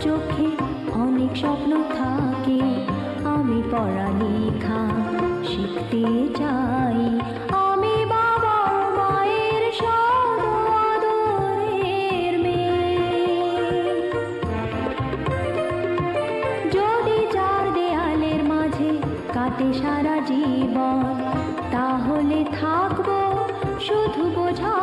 চোখে অনেক স্বপ্ন থাকে। আমি পড়ালেখা শিখতে চাই। আমি বাবা মায়ের সদ আদরের মেয়ে। যদি চার দেয়ালের মাঝে কাটে সারা জীবন, তাহলে থাকব শুধু বোঝা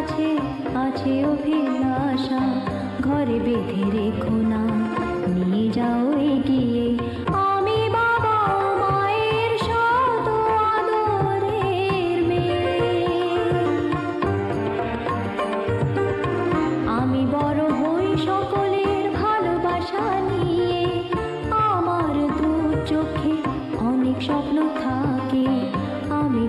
কাছে আছে অভিলাষা। ঘরে বেঁধে রেখো না, নিয়ে যাও এগিয়ে। আমি বড় সকলের ভালোবাসা নিয়ে। চোখে অনেক আমি